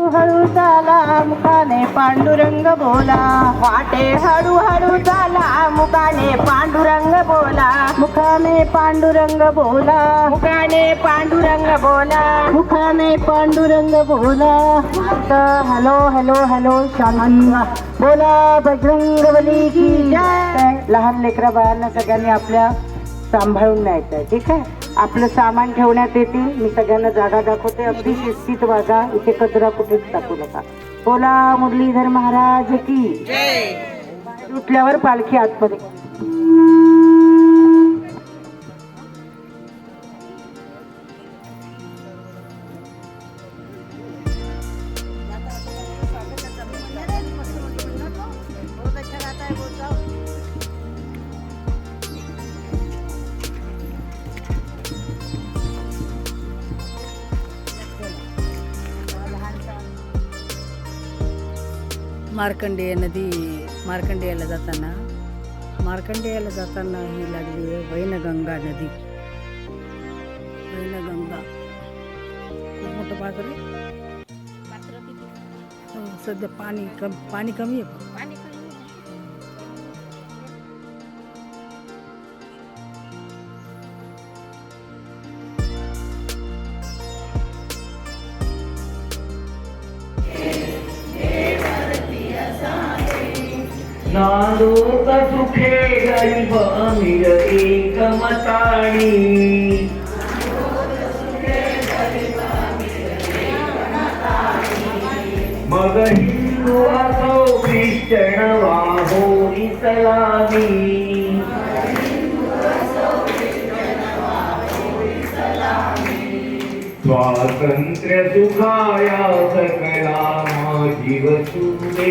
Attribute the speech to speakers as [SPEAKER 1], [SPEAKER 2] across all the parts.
[SPEAKER 1] हळूहळू झाला मुखाने पांडुरंग बोला. वाटे हळू हळू मुखाने पांडुरंग बोला. मुखाने पांडुरंग बोला. मुखाने पांडुरंग बोला. मुखाने पांडुरंग बोला. हॅलो हॅलो हॅलो शांती बोला बजरंग बली की जय. लहान लेकरा बाळांना सगळ्यांनी आपल्या सांभाळून न्यायचं आहे ठीक आहे? आपलं सामान ठेवण्यात येतील मी सगळ्यांना जागा दाखवते. अगदी शिस्तीत वागा. इथे कचरा कुठेच टाकू नका. बोला मुरलीधर महाराज की? उठल्यावर पालखी आतमध्ये.
[SPEAKER 2] मार्कंडेय नदी मार्कंडेयाला जाताना मार्कंडेयाला जाताना ही लागली आहे वैनगंगा नदी वैनगंगा खूप मोठं पात्र आहे हो, सध्या पाणी कम पाणी कमी आहे
[SPEAKER 3] सुखे गरीब अमीर एकमताणी मग हिंदू असो ख्रिश्चन वाहो इस्लामी स्वातंत्र्य सुखाया सकला मा जीव सुदे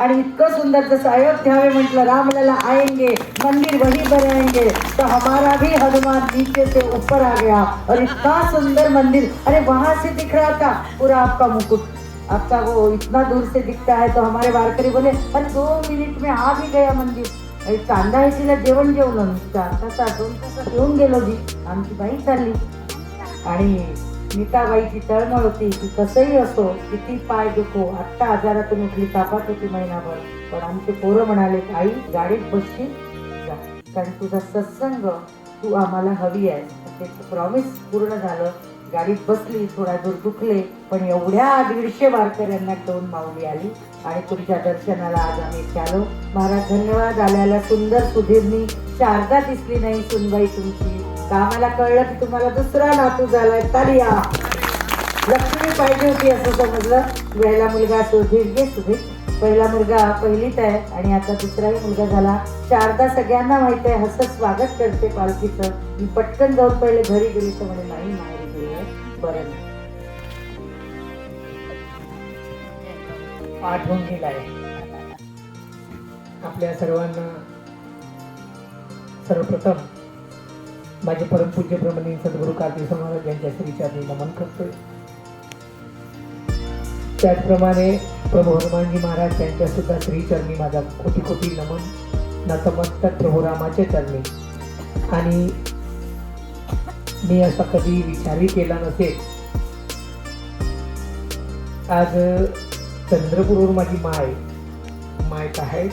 [SPEAKER 1] आणि इतकं सुंदर जसं अयोध्या में म्हटलं रामलला आएंगे मंदिर वही बनाएंगे तो हमारा भी हनुमान नीचे से ऊपर आ गया. और इतना सुंदर मंदिर अरे वहां से दिख रहा था पूरा आपका मुकुट. आपका वो इतना दूर से दिखता है तो हमारे वारकरी बोले अरे दो मिनिट में आ भी गया मंदिर. अरे कांदा तिला जेवण जेवलं चार तासात दोन तासात येऊन गेलो जी आमची बाई चालली आणि नीताबाईची तळमळ होती की कसंही असो किती पाय दुखो आत्ता आजारातून उठली तापात होती महिनाभर. पण आमचे पोरं म्हणाले आई गाडीत बसशील? जा. कारण तुझा सत्संग तू आम्हाला हवी आहे. त्याचं प्रॉमिस पूर्ण झालं. गाडीत बसली थोडा दूर दुखले पण एवढ्या दीडशे वारकऱ्यांना दोन माऊली आली आणि तुमच्या दर्शनाला आज आम्ही इथे आलो महाराज धन्यवाद. आल्याला सुंदर सुधीरनी. शारदा दिसली नाही सुनबाई तुमची. आम्हाला कळलं की तुम्हाला दुसरा नातू झालाय तालिया. लक्ष्मी पाहिजे होती असं समजलं. वेळेला मुलगा सुधीर घे सुधीर पहिला मुलगा पहिलीत आहे आणि आता दुसराही मुलगा झाला. शारदा सगळ्यांना माहीत आहे हसत स्वागत करते पालखीचं. मी पटकन जाऊन पहिले घरी गेली तर म्हणे नाही माहेरी गेली आहे. बरं. नाही.
[SPEAKER 4] आठवण आहे आपल्या सर्वांना सर्वप्रथम माझे परमपूज्य प्रमाणे सद्गुरू कार्तिक महाराज यांच्या श्रीचरणी नमन करतोय. त्याचप्रमाणे प्रभू हनुमानजी महाराज यांच्या सुद्धा श्रीचरणी माझा कोटी कोटी नमन. नतमस्तक प्रभू रामाचे चरणी. आणि मी असा कधी विचारही केला नसेल. आज चंद्रपूरवर माझी माय मायक आहे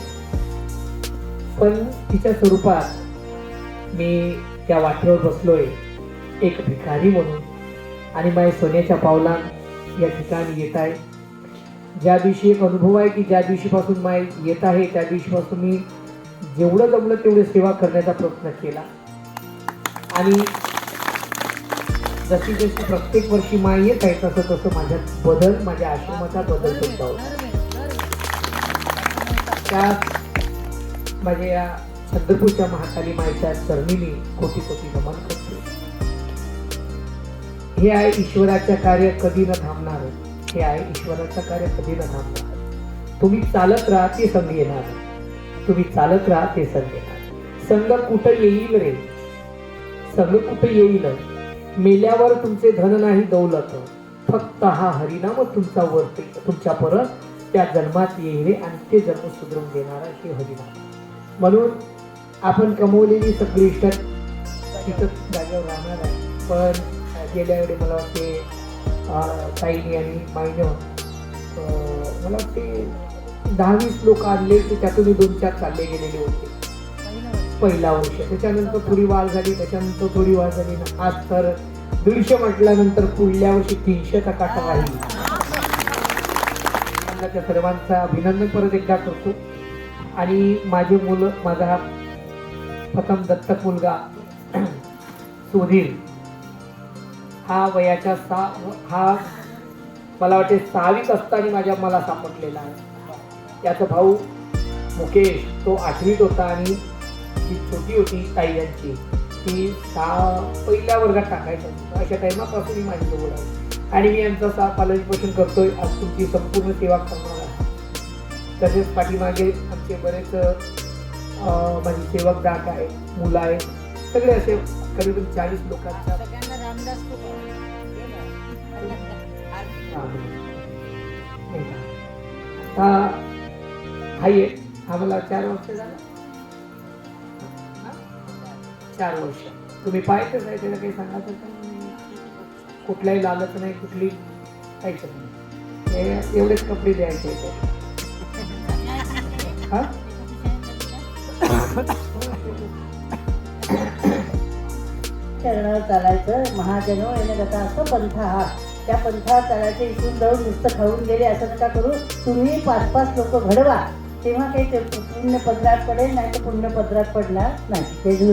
[SPEAKER 4] पण तिच्या स्वरूपात मी त्या वाटेवर बसलोय. एक भिकारी म्हणून. आणि माय सोन्याच्या पावलां या ठिकाणी येत आहे. ज्या दिवशी एक अनुभव आहे की ज्या दिवशीपासून माय येत आहे त्या दिवशीपासून मी जेवढं जमलं तेवढं सेवा करण्याचा प्रयत्न केला. आणि जशी जशी प्रत्येक वर्षी माय येत आहे तसं तसं माझ्यात बदल माझ्या आश्रमाचा बदल सुद्धा होता त्या माझ्या या पंढरपूरच्या महाकाली माईच्या चरणीने कोटी कोटी नमन करतो. हे आहे ईश्वराच्या कार्य कधी न थांबणार? हे आहे ईश्वराचं कार्य कधी न थांबणार? तुम्ही चालत राहा ते संघ येणार. तुम्ही चालत राहा ते संघ येणार. संघ कुठं येईल रे? संघ कुठं येईल? मेल्यावर तुमचे धन नाही दौलत. फक्त हा हरिनाम तुमचा वरती तुमच्या परत त्या जन्मात येईल आणि ते जन्म सुधरून देणारा हे हरिनाम. म्हणून आपण कमवलेली सगळी इष्ट तिथं जागेवर राहणार आहे. पण गेल्या वेळी मला वाटते ताईनी आणि माईनं मला वाटते दहा वीस लोक आणले की त्यातून दोन चार चालले गेलेले होते. पहिला वर्ष. त्याच्यानंतर थोडी वाढ झाली त्याच्यानंतर थोडी वाढ झाली. ना आज तर दीडशे म्हटल्यानंतर पुढल्या वर्षी तीनशे टक्का राहील त्या सर्वांचा अभिनंदन परत एकदा करतो. आणि माझे मुलं माझा हा प्रथम दत्तक मुलगा सुधीर. हा वयाच्या सा हा मला वाटते सहावीत असताना माझ्या मला सापडलेला आहे. त्याचा भाऊ मुकेश तो आठवीत होता आणि जी छोटी होती ताई यांची ती सहा पहिल्या वर्गात टाकायचं अशा टायमापासून मी माझी जवळ आहे. आणि मी यांचा सा पालन पोषण करतोय. आज तुमची संपूर्ण सेवा करणार आहे. तसेच पाठीमागे आमचे बरेच माझी सेवक दाट आहे मुलं आहेत सगळे असे करीबन चाळीस? आता हाय आहे आम्हाला चार वर्ष झालं. हा? चार वर्ष. तुम्ही पाहायचंच आहे त्याला काही सांगायचं तर कुठलाही लालच नाही कुठली काहीच नाही. हे एवढेच कपडे द्यायचे. हा?
[SPEAKER 5] चरण चालायचं महाजनो हो, येणे कसा असं पंथ हा. त्या पंथा चालायचं इथून जाऊन नुसतं खाऊन गेले असं नका करू. तुम्ही पाच पाच लोक घडवा. तेव्हा काही ते पुण्य पदरात पडेल नाही तर पुण्य पदरात पडणार नाही. ते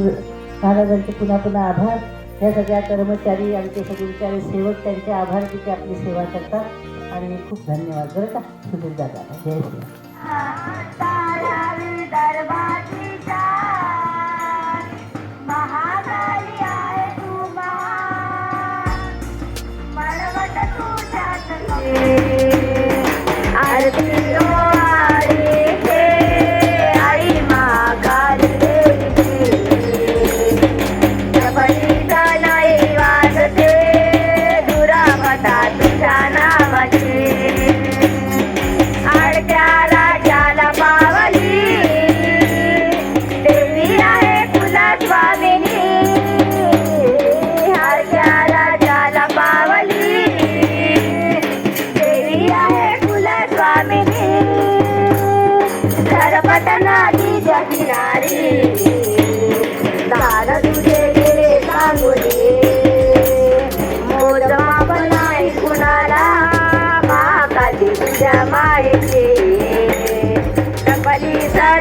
[SPEAKER 5] महाराजांचे पुन्हा पुन्हा आभार. ह्या सगळ्या कर्मचारी आणि ते सगळे विचारे सेवक त्यांचे आभार तिथे आपली सेवा करतात. आणि खूप धन्यवाद. बरं का? सुधीर दादा जय श्री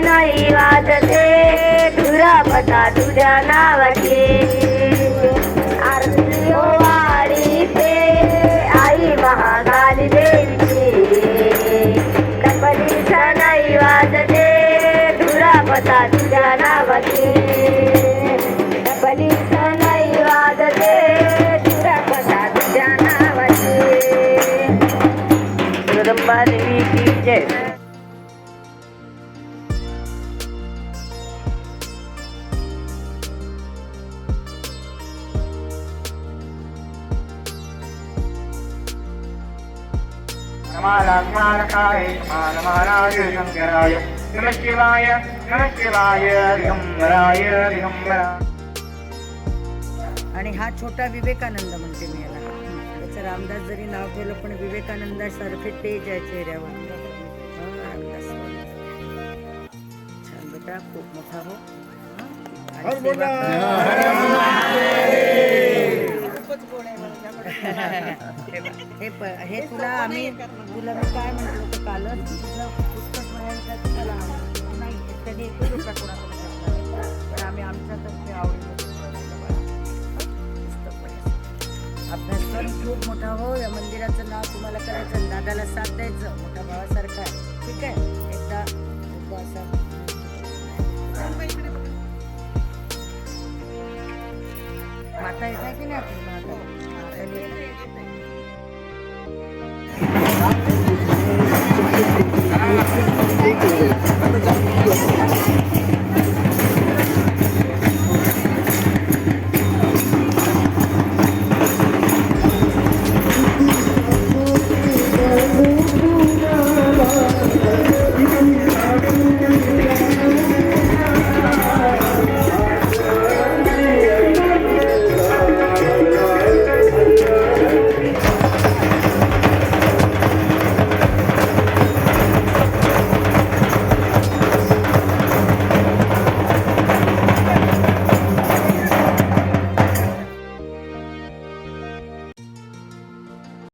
[SPEAKER 6] नाही वाजते धुरा पता तुझ्या नावाची
[SPEAKER 7] शङ्कराय
[SPEAKER 1] आणि हा छोटा विवेकानंद म्हणते मी याला. त्याचं रामदास जरी नाव ठेवलं पण विवेकानंदासारखे तेज आहे चेहऱ्यावर. हा, रामदास. छान बेटा खूप मोठा हो. हा? हे हे तुला आम्ही तुला मी काय म्हटलं होतं कालच तुझं पुस्तक मिळायचं तुला. नाही कधी एकच रुपया कोणाकडे. पण आम्ही आमच्यातर्फे आवडीने पुस्तक पडायचं. अभ्यास कर खूप मोठा हो या मंदिराचं नाव तुम्हाला करायचं दादाला साथ द्यायचं मोठ्या भावासारखा आहे. ठीक आहे एकदा एकदा असा माता येत आहे की नाही आपली माता Gracias.